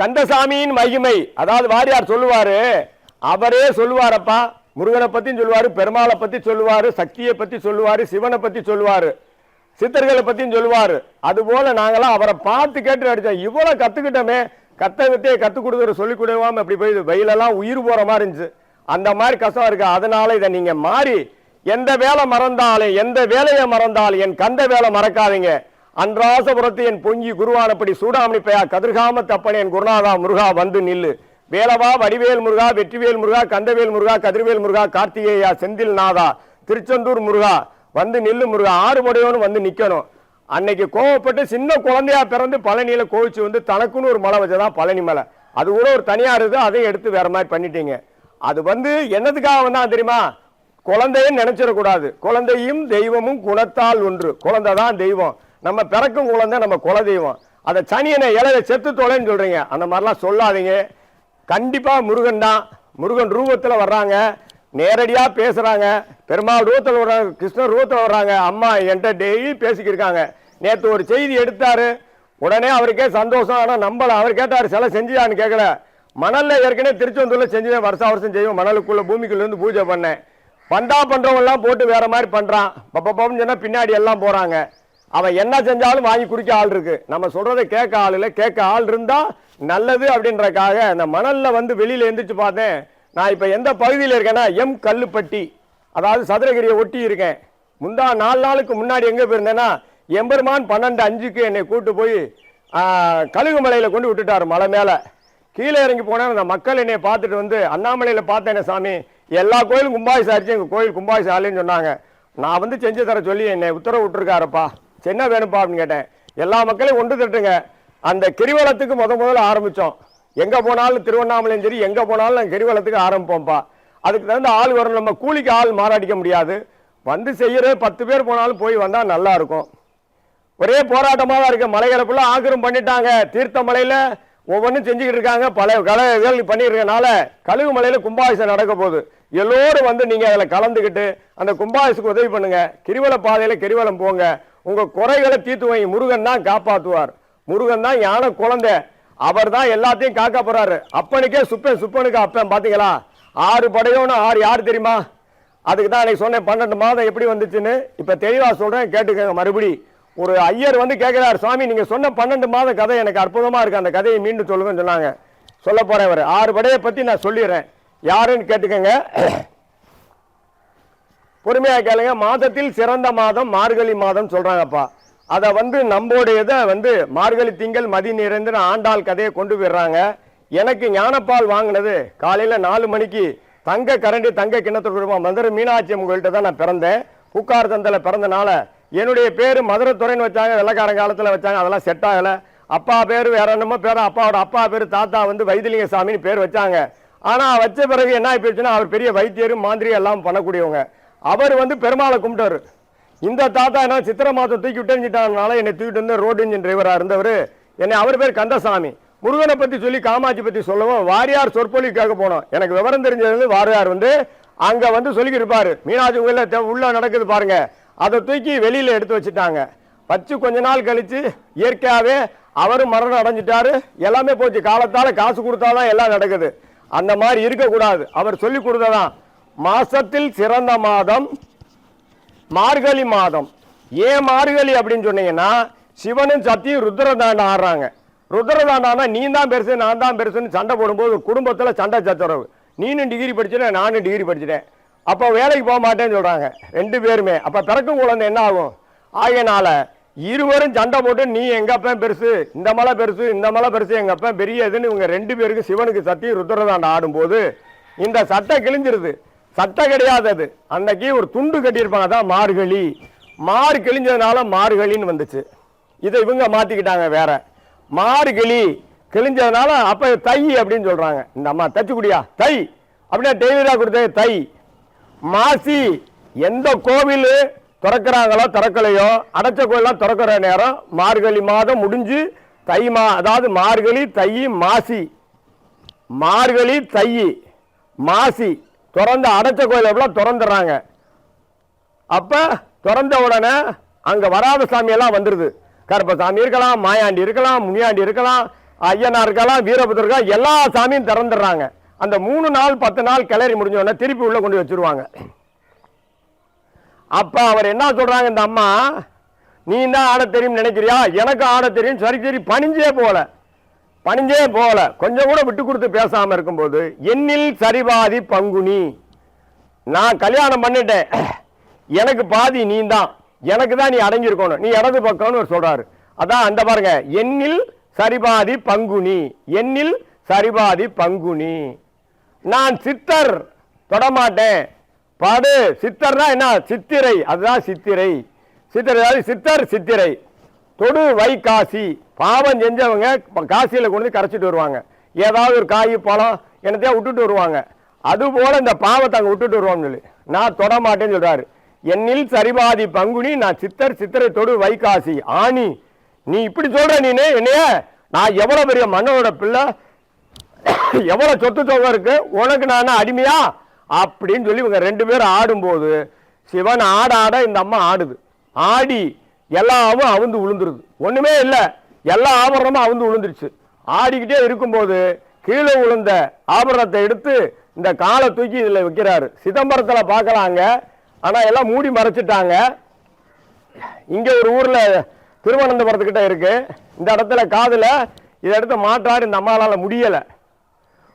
கந்தசாமியின் மகிமை. அதாவது வாரியார் சொல்லுவாரு. அவரே சொல்லுவாரப்பா. முருகனை பற்றி சொல்லுவார் பெருமாளை பற்றி சொல்லுவார் சக்தியை பற்றி சொல்லுவார் சிவனை பற்றி சொல்லுவார் சித்தர்களை பற்றியும் சொல்லுவார். அதுபோல் நாங்களாம் அவரை பார்த்து கேட்டு அடித்தோம் இவ்வளோ கற்றுக்கிட்டோமே கத்தகத்தையே கற்றுக் கொடுக்குற சொல்லிக் கொடுக்காம இப்படி போய் வெயிலெல்லாம் உயிர் போகிற மாதிரி இருந்துச்சு. அந்த மாதிரி கஷ்டம் இருக்குது அதனால் இதை நீங்கள் மாறி எந்த வேலை மறந்தாலும் எந்த வேலையை மறந்தாலும் என் கந்த வேலை மறக்காதீங்க. அன்றாசபுரத்து என் பொங்கி குருவானப்படி சூடாமணி பெயா கதிர்காம தப்பன் என் குருநாதா முருகா வந்து நில்லு. வேலவா வடிவேல் முருகா வெற்றிவேல் முருகா கந்தவேல் முருகா கதிர்வேல் முருகா கார்த்திகேயா செந்தில் நாதா திருச்செந்தூர் முருகா வந்து நில்லு முருகா. ஆறுபடையோன்னு வந்து நிற்கணும் அன்னைக்கு கோவப்பட்டு சின்ன குழந்தையா பிறந்து பழனியில கோவிச்சு வந்து தனக்குன்னு ஒரு மலை வச்சதான் பழனி மலை. அது கூட ஒரு தனியா இருக்குது அதையும் எடுத்து வேற மாதிரி பண்ணிட்டீங்க. அது வந்து என்னதுக்காக வந்தா தெரியுமா? குழந்தையும் நினைச்சிடக்கூடாது. குழந்தையும் தெய்வமும் குணத்தால் ஒன்று. குழந்தை தான் தெய்வம். நம்ம பிறக்கும் குழந்தை நம்ம குல தெய்வம் அதை சனியனை இலைய செத்து தொலைன்னு சொல்கிறீங்க அந்த மாதிரிலாம் சொல்லாதீங்க. கண்டிப்பாக முருகன் தான். முருகன் ரூபத்தில் வர்றாங்க. நேரடியாக பேசுகிறாங்க பெருமாள் ரூபத்தில் வர்றாங்க கிருஷ்ணர் ரூபத்தில் வர்றாங்க. அம்மா என்கிட்ட டெய்லி பேசிக்கிருக்காங்க நேற்று ஒரு செய்தி எடுத்தார். உடனே அவருக்கே சந்தோஷம். ஆனால் நம்பல. அவர் கேட்டார் சிலை செஞ்சியான்னு கேட்கல மணலில் ஏற்கனவே திருச்செந்தூர்ல செஞ்சேன் வருஷம் வருஷம் செய்வோம் மணலுக்குள்ளே பூமிக்குள்ளேருந்து பூஜை பண்ணேன். பண்டா பண்றவங்கள்லாம் போட்டு வேறு மாதிரி பண்ணுறான் பப்பம் சொன்னால் பின்னாடி எல்லாம் போகிறாங்க அவன் என்ன செஞ்சாலும் வாங்கி குடிக்க ஆள் இருக்கு. நம்ம சொல்றதை கேட்க ஆள் இல்லை கேட்க ஆள் இருந்தா நல்லது அப்படின்றக்காக அந்த மணல்ல வந்து வெளியில எந்திரிச்சு பார்த்தேன். நான் இப்போ எந்த பகுதியில் இருக்கேன்னா எம் கல்லுப்பட்டி. அதாவது சதுரகிரியை ஒட்டி இருக்கேன். முந்தா நாலு நாளுக்கு முன்னாடி எங்கே போயிருந்தேன்னா எம்பெருமான் பன்னெண்டு அஞ்சுக்கு என்னை கூட்டு போய் கழுகுமலையில கொண்டு விட்டுட்டார் மலை மேலே. கீழே இறங்கி போனால் அந்த மக்கள் என்னை பார்த்துட்டு வந்து அண்ணாமலையில் பார்த்தேனே சாமி எல்லா கோயிலும் கும்பாயிசாரிச்சு எங்கள் கோயில் கும்பாயிசாலின்னு சொன்னாங்க. நான் வந்து செஞ்சு தர சொல்லி என்னை உத்தரவு விட்டுருக்காரப்பா. என்ன வேணும்ப்பா அப்படின்னு கேட்டேன். எல்லா மக்களையும் ஒன்று திட்டுங்க அந்த கிரிவலத்துக்கு முத முதல்ல ஆரம்பித்தோம் எங்கே போனாலும் திருவண்ணாமலையும் சரி எங்கே போனாலும் நாங்கள் கிரிவலத்துக்கு ஆரம்பிப்போம்ப்பா. அதுக்கு தகுந்த ஆள் வரும் நம்ம கூலிக்கு ஆள் மாறாடிக்க முடியாது. வந்து செய்கிற பத்து பேர் போனாலும் போய் வந்தால் நல்லா இருக்கும். ஒரே போராட்டமாக தான் இருக்குது மலைகளை ஆக்கிரம் பண்ணிட்டாங்க. தீர்த்த மலையில் ஒவ்வொன்றும் செஞ்சுக்கிட்டு இருக்காங்க. பல கலைகள் பண்ணியிருக்கனால கழுகு மலையில் கும்பாபிஷம் நடக்க போகுது. எல்லோரும் வந்து நீங்கள் அதில் கலந்துக்கிட்டு அந்த கும்பாபிஷத்துக்கு உதவி பண்ணுங்கள் கிரிவல பாதையில் கிரிவலம் போங்க. உங்க குறைகளை தீர்த்து வைங்க முருகன் தான் காப்பாத்துவார். முருகன் தான் யானை குழந்தை. அவர் தான் எல்லாத்தையும் காக்க போறாரு. அப்பனுக்கே சுப்பன் சுப்பனுக்கு அப்பன் பாத்தீங்களா? ஆறு படையோன்னு ஆறு யார் தெரியுமா? அதுக்கு தான் அன்னைக்கு சொன்னேன் பன்னெண்டு மாதம் எப்படி வந்துச்சுன்னு. இப்ப தெளிவா சொல்றேன் கேட்டுக்கோங்க மறுபடி. ஒரு ஐயர் வந்து கேட்கிறார் சுவாமி நீங்க சொன்ன பன்னெண்டு மாத கதை எனக்கு அற்புதமா இருக்கு. அந்த கதையை மீண்டும் சொல்லுங்கன்னு சொன்னாங்க. சொல்ல போறேன் அவர். ஆறு படையை பத்தி நான் சொல்லிடுறேன். யாருன்னு கேட்டுக்கோங்க. பொறுமையாக கேளுங்க. மாதத்தில் சிறந்த மாதம் மார்கழி மாதம் சொல்கிறாங்கப்பா அதை வந்து நம்மளுடையதை வந்து மார்கழி திங்கள் மதி நிறைந்து ஆண்டாள் கதையை கொண்டு போயிடுறாங்க. எனக்கு ஞானப்பால் வாங்கினது காலையில் நாலு மணிக்கு தங்க கரண்டி தங்க கிண்ணத்தோட மதுரை மீனாட்சி உங்கள்கிட்ட தான் நான் பிறந்தேன். பூக்கார் தந்தில் பிறந்தனால என்னுடைய பேர் மதுரை துறைன்னு வச்சாங்க வெள்ளக்காரன் காலத்தில் வச்சாங்க அதெல்லாம் செட் ஆகலை. அப்பா பேர் வேற என்னமோ பேர் அப்பாவோட அப்பா பேர் தாத்தா வந்து வைத்திலிங்க சாமின்னு பேர் வச்சாங்க. ஆனால் வச்ச பிறகு என்ன ஆகி போயிடுச்சுன்னா அவர் பெரிய வைத்தியரும் மாந்திரி எல்லாம் பண்ணக்கூடியவங்க. அவர் வந்து பெருமாளை கும்பிட்டாரு இந்த தாத்தா என்ன சித்திரை மாதம் தூக்கி விட்டுட்டாங்கனால என்னை தூக்கிட்டு வந்து ரோடு இன்ஜின் டிரைவராக இருந்தவர். என்னை அவர் பேர் கந்தசாமி. முருகனை பற்றி சொல்லி காமாட்சி பற்றி சொல்லவும் வாரியார் சொற்பொழி கேட்க போனோம். எனக்கு விவரம் தெரிஞ்சது வந்து வாரியார் வந்து அங்கே வந்து சொல்லிக்கிட்டு இருப்பார் மீனாட்சி கோயில்ல உள்ளே நடக்குது பாருங்க. அதை தூக்கி வெளியில் எடுத்து வச்சுட்டாங்க. வச்சு கொஞ்ச நாள் கழித்து இயற்கையாகவே அவரும் மரணம் அடைஞ்சிட்டாரு. எல்லாமே போச்சு. காலத்தால் காசு கொடுத்தாதான் எல்லாம் நடக்குது. அந்த மாதிரி இருக்கக்கூடாது. அவர் சொல்லி கொடுத்ததான். மாசத்தில் சிறந்த மாதம் மார்கழி மாதம். ஏன் மார்கழி அப்படின்னு சொன்னீங்கன்னா சிவனும் சத்தியும் ருத்ரதாண்டம் ஆடுறாங்க. ருத்ரதாண்டம்னா நீ தான் பெருசு நான் தான் பெருசுன்னு சண்டை போடும்போது குடும்பத்தில் சண்டை சச்சரவு. நீனும் டிகிரி படிச்சுட்டேன் நானும் டிகிரி படிச்சிட்டேன். அப்போ வேலைக்கு போக மாட்டேன்னு சொல்கிறாங்க ரெண்டு பேருமே. அப்போ பிறக்கும் குழந்தை என்ன ஆகும்? ஆகையினால இருவரும் சண்டை போட்டு நீ எங்க அப்பன் பெருசு? இந்த மலை பெருசு இந்த மலை பெருசு எங்கள் அப்பன் பெரிய இதுன்னு இவங்க ரெண்டு பேருக்கு சிவனுக்கு சத்தியம் ருத்ரதாண்டம் ஆடும்போது இந்த சட்டை கிழிஞ்சிருது. சட்டை கிடையாது அது அன்னைக்கு ஒரு துண்டு கட்டியிருப்பாங்க அதான் மார்கழி. மாறு கிழிஞ்சதுனால மார்கழின்னு வந்துச்சு. இதை இவங்க மாற்றிக்கிட்டாங்க வேற. மார்கழி கிழிஞ்சதுனால அப்போ தை அப்படின்னு சொல்கிறாங்க இந்த அம்மா தச்சு குடியா தை. அப்படின்னா டெய்லராக கொடுத்தது தை. மாசி எந்த கோவில் திறக்கிறாங்களோ திறக்கலையோ அடைச்ச கோயிலாம் திறக்கிற நேரம் மார்கழி மாதம் முடிஞ்சு தை மா அதாவது மார்கழி தை மாசி. மார்கழி தை மாசி. திறந்த அடைச்ச கோயில் எவ்வளோ திறந்துடுறாங்க. அப்போ திறந்த உடனே அங்கே வராத சாமியெல்லாம் வந்துடுது கருப்பசாமி இருக்கலாம் மாயாண்டி இருக்கலாம் முனியாண்டி இருக்கலாம் ஐயனாருக்கெல்லாம் இருக்கலாம் எல்லா சாமியும் திறந்துடுறாங்க. அந்த மூணு நாள் பத்து நாள் கிளறி முடிஞ்சோடனே திருப்பி உள்ளே கொண்டு வச்சிருவாங்க. அப்போ அவர் என்ன சொல்கிறாங்க இந்த அம்மா நீ தான் ஆட தெரியும் நினைக்கிறியா? எனக்கு ஆட தெரியும் சரி சரி பணிஞ்சே போல பணிஞ்சே போகல. கொஞ்சம் கூட விட்டு கொடுத்து பேசாமல் இருக்கும்போது என்னில் சரிபாதி பங்குனி. நான் கல்யாணம் பண்ணிட்டேன். எனக்கு பாதி நீ தான் எனக்கு தான் நீ அடங்கியிருக்கணும். நீ இடது பக்கம்னு ஒரு சொல்றாரு. அதான் அந்த பாருங்க. என்னில் சரிபாதி பங்குனி. என்னில் சரிபாதி பங்குனி. நான் சித்தர். தொடமாட்டேன் பாடு. சித்தர்னா என்ன? சித்திரை. அதுதான் சித்திரை. சித்திரை அதாவது சித்தர் சித்திரை. தொடு வை காசி. பாவம் செஞ்சவங்க காசியில் கொண்டு கரைச்சிட்டு வருவாங்க. ஏதாவது ஒரு காய் பழம் என்னத்தையா விட்டுட்டு வருவாங்க. அதுபோல் இந்த பாவத்தை அங்கே விட்டுட்டு வருவாங்க சொல்லி. நான் தொட மாட்டேன்னு சொல்றாரு. என்னில் சரிபாதி பங்குனி நான் சித்தர் சித்தரை தொடு வைகாசி ஆணி. நீ இப்படி சொல்கிற நீனு என்னைய? நான் எவ்வளோ பெரிய மன்னனோட பிள்ளை? எவ்வளோ சொத்து தொகை இருக்கு? உனக்கு நான் அடிமையா? அப்படின்னு சொல்லி இவங்க ரெண்டு பேரும் ஆடும்போது சிவன் ஆட ஆட இந்த அம்மா ஆடுது. ஆடி எல்லாமும் அவுந்து விழுந்துருது ஒன்றுமே இல்லை. எல்லா ஆபரணமும் அவுந்து விழுந்துருச்சு ஆடிக்கிட்டே இருக்கும்போது கீழே விழுந்த ஆபரணத்தை எடுத்து இந்த காலை தூக்கி இதில் வைக்கிறாரு. சிதம்பரத்தில் பார்க்கலாங்க ஆனால் எல்லாம் மூடி மறைச்சிட்டாங்க. இங்கே ஒரு ஊரில் திருவனந்தபுரத்துக்கிட்ட இருக்குது இந்த இடத்துல காதில் இதை எடுத்து மாற்றார். இந்த அம்மாவால் முடியலை.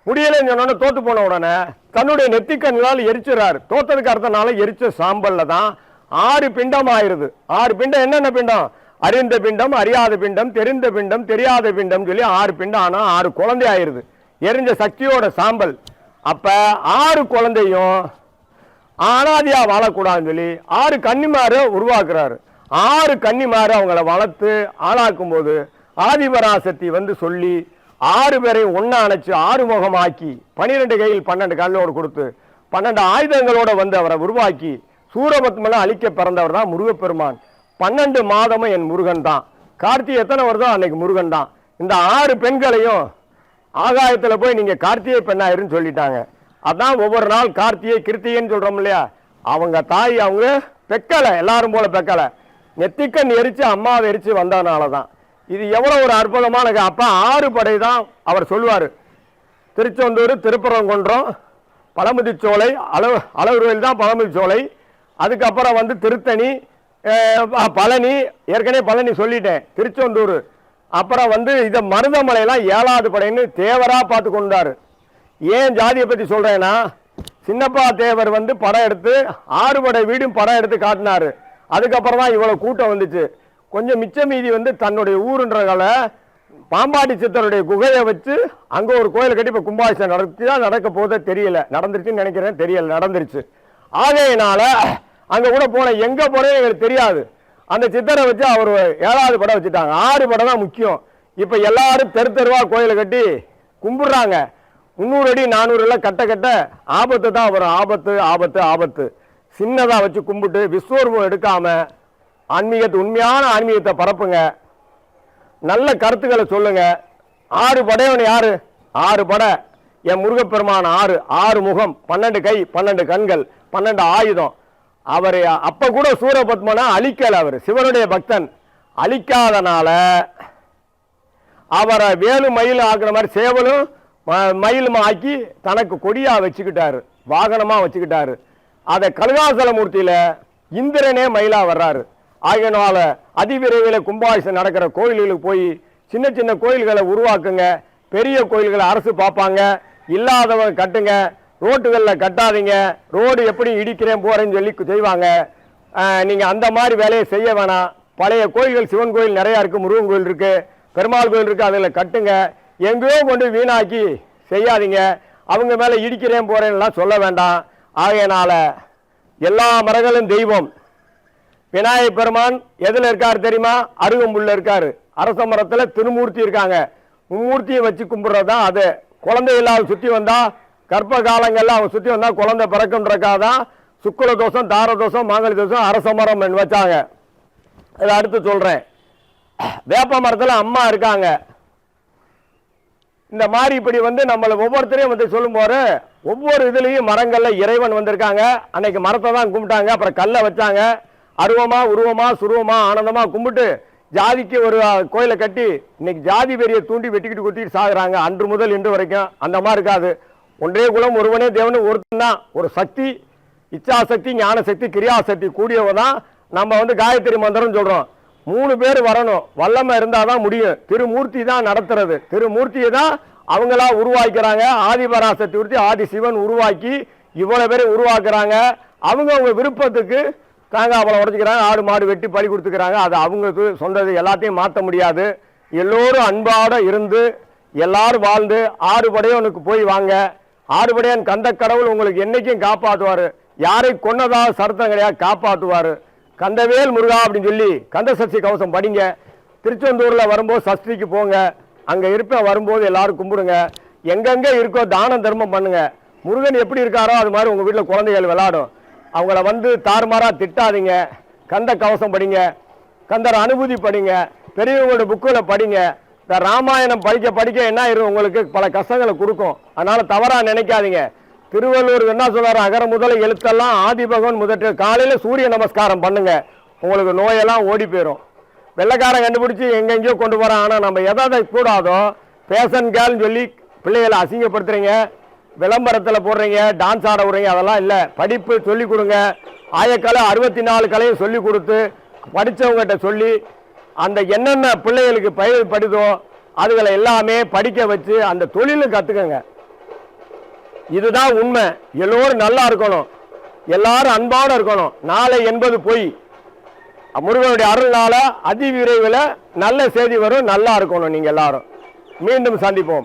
முடியலைன்னு சொன்னோன்னே தோற்று போன உடனே தன்னுடைய நெத்திக்கண்ணால் எரிச்சுறாரு தோத்ததுக்கு அடுத்த நாள் எரிச்ச சாம்பலில் தான் ஆறு பிண்டம் ஆயிருது ஆறு பிண்டம் என்னென்ன பிண்டம்? அறிந்த பிண்டம் அறியாத பிண்டம் தெரிந்த பிண்டம் தெரியாத பிண்டம் சொல்லி ஆறு பிண்டம் ஆனால் ஆறு குழந்தை ஆயிருது எரிஞ்ச சக்தியோட சாம்பல். அப்ப ஆறு குழந்தையும் ஆனாதியா வாழக்கூடாதுன்னு சொல்லி ஆறு கன்னிமாரை உருவாக்குறாரு. ஆறு கன்னிமாரை அவங்கள வளர்த்து ஆளாக்கும் போது ஆதிபராசக்தி வந்து சொல்லி ஆறு பேரையும் ஒன்றா அணைச்சு ஆறு முகமாக்கி பன்னிரெண்டு கையில் பன்னெண்டு கல்லோடு கொடுத்து பன்னெண்டு ஆயுதங்களோட வந்து அவரை உருவாக்கி சூரபத்மனை அழிக்க பிறந்தவர் தான் முருகப்பெருமான். பன்னெண்டு மாதமும் என் முருகன் தான். கார்த்திகை எத்தனை வருதோ அன்னைக்கு முருகன் தான். இந்த ஆறு பெண்களையும் ஆகாயத்தில் போய் நீங்கள் கார்த்திகை பெண்ணாயிருன்னு சொல்லிட்டாங்க. அதான் ஒவ்வொரு நாள் கார்த்திகை கிருத்திகைன்னு சொல்கிறோம் இல்லையா? அவங்க தாய் அவங்க பெக்கலை எல்லாரும் போல பெக்கலை. நெத்திக்கண் எரித்து அம்மாவை எரித்து வந்ததுனால தான். இது எவ்வளோ ஒரு அற்புதமான க- ஆறு படை தான் அவர் சொல்லுவார். திருச்செந்தூர் திருப்பரங்குன்றம் பழமுதிச்சோலை அளவு அளவுருவில் தான் பழமுதிச்சோலை அதுக்கப்புறம் வந்து திருத்தணி பழனி ஏற்கனவே பழனி சொல்லிட்டேன் திருச்செந்தூர். அப்புறம் வந்து இதை மருதமலையெல்லாம் ஏழாவது படைன்னு தேவராக பார்த்து கொண்டார். ஏன் ஜாதியை பற்றி சொல்கிறேன்னா சின்னப்பா தேவர் வந்து படம் எடுத்து ஆறுபடை வீடும் படம் எடுத்து காட்டினார். அதுக்கப்புறம் தான் இவ்வளோ கூட்டம் வந்துச்சு. கொஞ்சம் மிச்ச மீதி வந்து தன்னுடைய ஊருன்றதால பாம்பாட்டி சித்தருடைய குகையை வச்சு அங்கே ஒரு கோயில் கட்டி இப்போ கும்பாபிஷேகம் நடத்தி தான் நடக்க போதே தெரியல. நடந்துருச்சுன்னு நினைக்கிறேன் தெரியல நடந்துருச்சு. ஆகையினால அங்கே கூட போனேன் எங்கே போறேன்னு எங்களுக்கு தெரியாது. அந்த சித்தரை வச்சு அவர் ஏழாவது படம் வச்சுட்டாங்க. ஆறு படம் தான் முக்கியம். இப்போ எல்லாரும் தெரு தெருவா கோயிலை கட்டி கும்பிடுறாங்க. முந்நூறு அடி நானூறு எல்லாம் கட்ட கட்ட ஆபத்து தான் வரும். ஆபத்து ஆபத்து ஆபத்து. சின்னதாக வச்சு கும்பிட்டு விஸ்வரூபம் எடுக்காமல் ஆன்மீகத்தை உண்மையான ஆன்மீகத்தை பரப்புங்க. நல்ல கருத்துக்களை சொல்லுங்க. ஆறு படையவன் யாரு? ஆறு படை. என் முருகப்பெருமான ஆறு. ஆறு முகம் பன்னெண்டு கை பன்னெண்டு கண்கள் பன்னெண்டு ஆயுதம். அவர் அப்போ கூட சூரபத்மனை அழிக்கல அவர் சிவனுடைய பக்தன். அழிக்காதனால அவரை வேலு மயில் ஆக்குற மாதிரி சேவலும் ம- மயிலும் ஆக்கி தனக்கு கொடியாக வச்சுக்கிட்டாரு வாகனமாக வச்சுக்கிட்டாரு. அதை கனகாசலமூர்த்தியில இந்திரனே மயிலாக வர்றாரு. ஆகையினால அதிவிரைவில் கும்பாபிஷம் நடக்கிற கோயில்களுக்கு போய் சின்ன சின்ன கோயில்களை உருவாக்குங்க. பெரிய கோயில்களை அரசு பார்ப்பாங்க. இல்லாதவங்க கட்டுங்க. ரோட்டுகளில் கட்டாதீங்க. ரோடு எப்படி இடிக்கிறேன் போகிறேன்னு சொல்லி செய்வாங்க. நீங்கள் அந்த மாதிரி வேலையை செய்ய வேணாம். பழைய கோயில்கள் சிவன் கோயில் நிறையா இருக்குது முருகன் கோயில் இருக்குது பெருமாள் கோயில் இருக்குது அதில் கட்டுங்க. எங்கேயோ கொண்டு வீணாக்கி செய்யாதீங்க. அவங்க மேலே இடிக்கிறேன் போகிறேன்லாம் சொல்ல வேண்டாம். ஆகையினால் எல்லா மரங்களும் தெய்வம். விநாயகப் பெருமான் எதில் இருக்கார் தெரியுமா? அருகம்புல்ல இருக்கார். அரச மரத்தில் திருமூர்த்தி இருக்காங்க. மும்மூர்த்தியை வச்சு கும்பிட்றது தான் அது. குழந்தை இல்லாத சுற்றி வந்தால் கர்ப்ப காலங்களில் அவங்க சுற்றி வந்தால் குழந்தை பிறக்குன்றக்காக தான் சுக்குல தோஷம் தார தோஷம் மாங்கலி தோஷம் அரச மரம் வச்சாங்க. இதை அடுத்து சொல்கிறேன் வேப்ப மரத்தில் அம்மா இருக்காங்க. இந்த மாதிரி இப்படி வந்து நம்மளை ஒவ்வொருத்தரையும் வந்து சொல்லும்போது ஒவ்வொரு இதுலேயும் மரங்களில் இறைவன் வந்திருக்காங்க. அன்னைக்கு மரத்தை தான் கும்பிட்டாங்க. அப்புறம் கல்லை வச்சாங்க. அருவமா உருவமா சுருவமா ஆனந்தமாக கும்பிட்டு ஜாதிக்கு ஒரு கோயிலை கட்டி இன்னைக்கு ஜாதி வெறியை தூண்டி வெட்டிக்கிட்டு கொட்டிட்டு சாகுறாங்க. அன்று முதல் இன்று வரைக்கும் அந்த மாதிரி இருக்காது. ஒன்றே குலம் ஒருவனே தேவன் ஒருத்தன் தான். ஒரு சக்தி இச்சாசக்தி ஞானசக்தி கிரியாசக்தி கூடியவன் தான். நம்ம வந்து காயத்ரி மந்திரம் சொல்கிறோம் மூணு பேர் வரணும். வல்லமை இருந்தால் தான் முடியும். திருமூர்த்தி தான் நடத்துறது. திருமூர்த்தியை தான் அவங்களா உருவாக்கிறாங்க. ஆதிபராசக்தி உறுத்தி ஆதி சிவன் உருவாக்கி இவ்வளோ பேரை உருவாக்குறாங்க. அவங்க அவங்க விருப்பத்துக்கு தாங்க அவளை உடச்சிக்கிறாங்க. ஆடு மாடு வெட்டி பழி கொடுத்துக்கிறாங்க. அது அவங்களுக்கு சொந்தது. எல்லாத்தையும் மாற்ற முடியாது. எல்லோரும் அன்பாட இருந்து எல்லாரும் வாழ்ந்து ஆறுபடையவனுக்கு போய் வாங்க. ஆறுபடையான் கந்த கடவுள் உங்களுக்கு என்னைக்கும் காப்பாற்றுவார். யாரை கொன்னதாக சருத்தம் கிடையாது காப்பாற்றுவார். கந்தவேல் முருகா அப்படின்னு சொல்லி கந்த சஷ்டி கவசம் படிங்க. திருச்செந்தூரில் வரும்போது சஷ்டிக்கு போங்க. அங்கே இருப்பேன் வரும்போது எல்லாரும் கும்பிடுங்க. எங்கெங்கே இருக்கோ தானம் தர்மம் பண்ணுங்க. முருகன் எப்படி இருக்காரோ அது மாதிரி உங்கள் வீட்டில் குழந்தைகள் விளாடும் அவங்கள வந்து தாறுமாறாக திட்டாதீங்க. கந்த கவசம் படிங்க. கந்தர் அனுபூதி படிங்க. பெரியவங்களோட புக்கில் படிங்க. இந்த ராமாயணம் படிக்க படிக்க என்ன ஆயிரும்? உங்களுக்கு பல கஷ்டங்களை கொடுக்கும். அதனால தவறா நினைக்காதீங்க. திருவள்ளூர் என்ன சொல்றாரு? அகர முதல எழுத்தெல்லாம் ஆதிபகவன் முதற்று காலையில சூரிய நமஸ்காரம் பண்ணுங்க. உங்களுக்கு நோயெல்லாம் ஓடி போயிடும் வெள்ளைக்காரன் கண்டுபிடிச்சி எங்கெங்கேயோ கொண்டு போறான். ஆனா நம்ம எதை எதை கூடாதோ? பேசன் கேள்னு சொல்லி பிள்ளைகளை அசிங்கப்படுத்துறீங்க. விளம்பரத்தில் போடுறீங்க டான்ஸ் ஆட விடுறீங்க அதெல்லாம் இல்லை. படிப்பு சொல்லி கொடுங்க. ஆயக்கலை அறுபத்தி நாலு கலையும் சொல்லி கொடுத்து படித்தவங்ககிட்ட சொல்லி அந்த என்னென்ன பிள்ளைகளுக்கு பயிர் படிதோ அதுகளை எல்லாமே படிக்க வச்சு அந்த தொழிலை கற்றுக்கங்க இதுதான் உண்மை. எல்லோரும் நல்லா இருக்கணும். எல்லாரும் அன்பாட இருக்கணும். நாளை என்பது பொய். முருகனுடைய அருள்னால அதி விரைவில் நல்ல செய்தி வரும் நல்லா இருக்கணும். நீங்கள் எல்லாரும். மீண்டும் சந்திப்போம்.